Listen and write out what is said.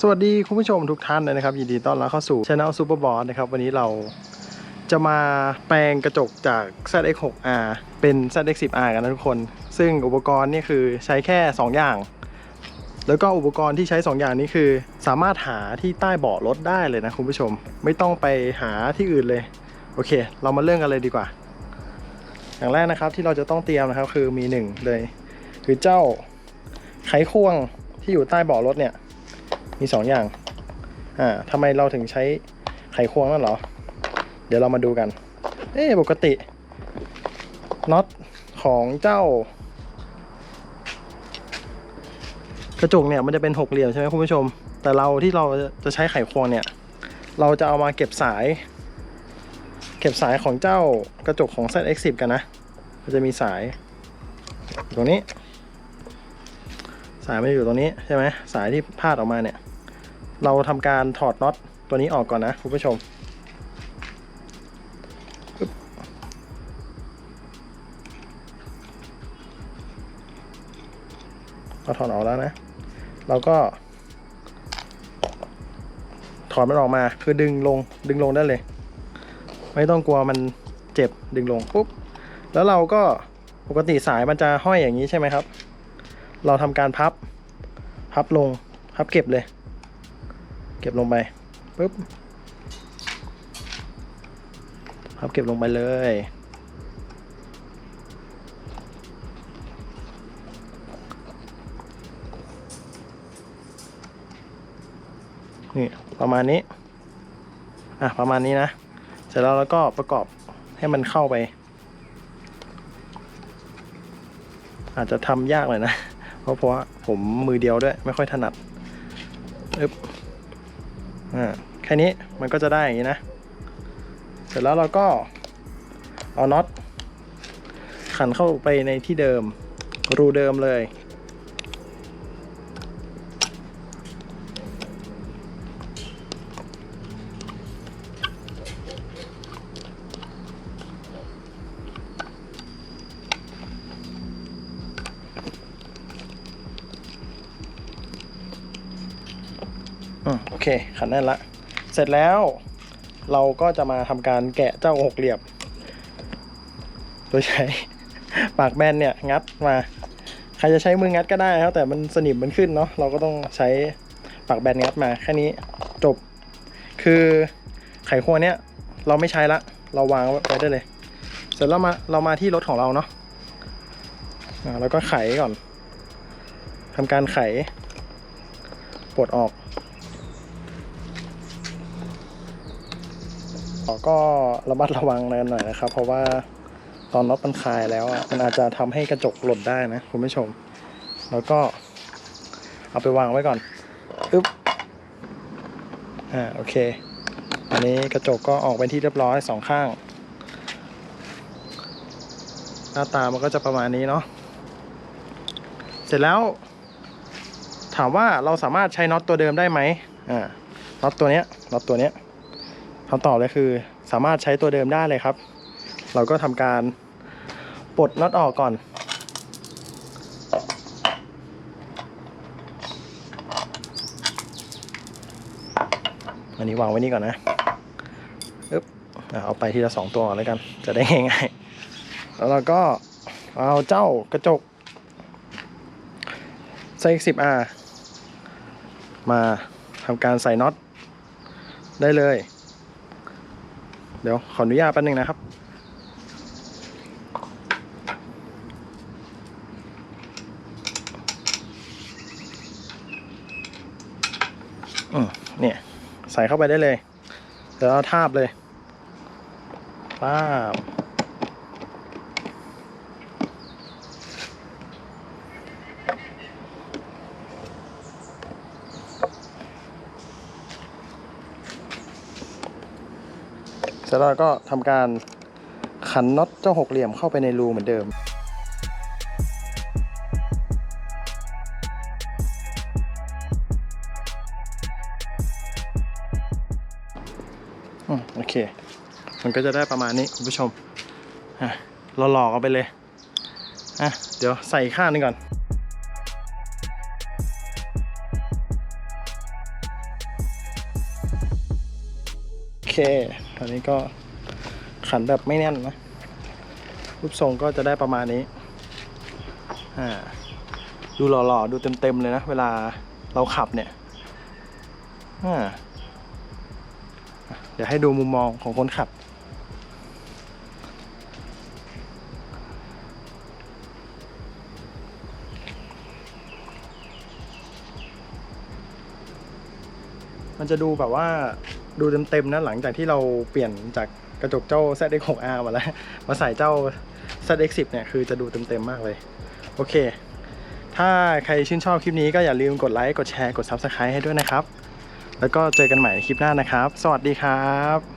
สวัสดีคุณผู้ชมทุกท่านเลยนะครับ ยินดีต้อนรับเข้าสู่ช anel Super Boss นะครับ วันนี้เราจะมาแปลงกระจกจาก ZX6R เป็น ZX10R กันนะทุกคน ซึ่งอุปกรณ์นี่คือใช้แค่ 2 อย่าง แล้วก็อุปกรณ์ที่ใช้ 2 อย่างนี้คือ สามารถหาที่ใต้เบาะรถได้เลยนะคุณผู้ชม ไม่ต้องไปหาที่อื่นเลย โอเค เรามาเริ่มกันเลยดีกว่า อย่างแรกนะครับที่เราจะต้องเตรียมนะครับคือมีหนึ่งเลยคือเจ้าไขควงที่อยู่ใต้เบาะรถเนี่ย มีสองอย่างอ่าทำไมเราถึงใช้ไขควงนั่นหรอ เดี๋ยวเรามาดูกัน เอ๊ะปกติน็อตของเจ้า กระจกเนี่ยมันจะเป็นหกเหลี่ยมใช่ไหมคุณผู้ชม แต่เราที่เราจะใช้ไขควงเนี่ย เราจะเอามาเก็บสาย เก็บสายของเจ้ากระจกของ ZX10 กันนะมันจะมีสายตรงนี้ สายมันอยู่ตรงนี้ใช่ไหมสายที่พาดออกมาเนี่ย เราทำการถอดน็อตตัวนี้ออกก่อนนะคุณผู้ชมเราถอดออกแล้วนะ เราก็ ถอดมันออกมาคือดึงลงดึงลงได้เลย ไม่ต้องกลัวมันเจ็บดึงลงปุ๊บแล้วเราก็ปกติสายมันจะห้อยอย่างนี้ใช่ไหมครับ เราทำการพับ พับลงพับเก็บเลย เก็บลงไปปุ๊บพับเก็บลงไปเลย นี่ประมาณนี้ อะ ประมาณนี้นะ เสร็จแล้วเราก็ประกอบให้มันเข้าไป อาจจะทำยากหน่อยนะ เพราะเพราะผมมือเดียวด้วย ไม่ค่อยถนัดอึ๊บ อ่าแค่นี้มันก็จะได้อย่างนี้นะ เสร็จแล้วเราก็เอาน็อตขันเข้าไปในที่เดิมรูเดิมเลย อืมโอเคขันแน่นละ เสร็จแล้วเราก็จะมาทำการแกะเจ้าหกเหลี่ยม โดยใช้ ปากแบนเนี่ยงัดมา ใครจะใช้มืองัดก็ได้ครับแต่มันสนิมมันขึ้นเนาะเราก็ต้องใช้ปากแบนงัดมาแค่นี้จบ คือไขควงเนี้ยเราไม่ใช้ละ เราวางไว้ได้เลย เสร็จแล้วมาเรามาที่รถของเราเนาะอ่าแล้วก็ไขก่อนทำการไขปลดออก ก็ระมัดระวังหน่อยนะครับ เพราะว่าตอนน็อตมันคลายแล้วมันอาจจะทำให้กระจกหล่นได้นะคุณผู้ชม แล้วก็เอาไปวางไว้ก่อนอึ๊บอ่าโอเค อันนี้กระจกก็ออกเป็นที่เรียบร้อยสองข้าง หน้าตามันก็จะประมาณนี้เนาะเสร็จแล้วถามว่าเราสามารถใช้น็อตตัวเดิมได้ไหมอ่า น็อตตัวเนี้ย น็อตตัวเนี้ย คำตอบเลยคือ สามารถใช้ตัวเดิมได้เลยครับ เราก็ทำการปลดน็อตออกก่อน อันนี้วางไว้นี่ก่อนนะอึ๊บอะเอาไปทีละสองตัวแล้วกัน จะได้ง่ายๆ แล้วเราก็เอาเจ้ากระจกไซส์ 10R มาทำการใส่น็อตได้เลย ดี๋ยวขออนุญาตแป๊บนึงนะครับอืมเนี่ยใส่เข้าไปได้เลย เดี๋ยวเราทาบเลยป้าบ เสร็จแล้วก็ทำการขันน็อตเจ้าหกเหลี่ยมเข้าไปในรูเหมือนเดิมอโอเค มันก็จะได้ประมาณนี้คุณผู้ชมฮะเราหล่อกเอาไปเลยฮะเดี๋ยวใส่ข้างนึงก่อน โอเค ตอนนี้ก็ขันแบบไม่แน่นนะ รูปทรงก็จะได้ประมาณนี้ อ่า ดูหล่อๆ ดูเต็มๆเลยนะ เวลาเราขับเนี่ย อ่า เดี๋ยวให้ดูมุมมองของคนขับมันจะดูแบบว่า ดูเต็มๆนะหลังจากที่เราเปลี่ยนจากกระจกเจ้า ZX6R มาแล้ว มาใส่เจ้า ZX10 เนี่ยคือจะดูเต็มๆมากเลย โอเค ถ้าใครชื่นชอบคลิปนี้ก็อย่าลืมกดไลค์ กดแชร์ กด Subscribe ให้ด้วยนะครับ แล้วก็เจอกันใหม่คลิปหน้านะครับ สวัสดีครับ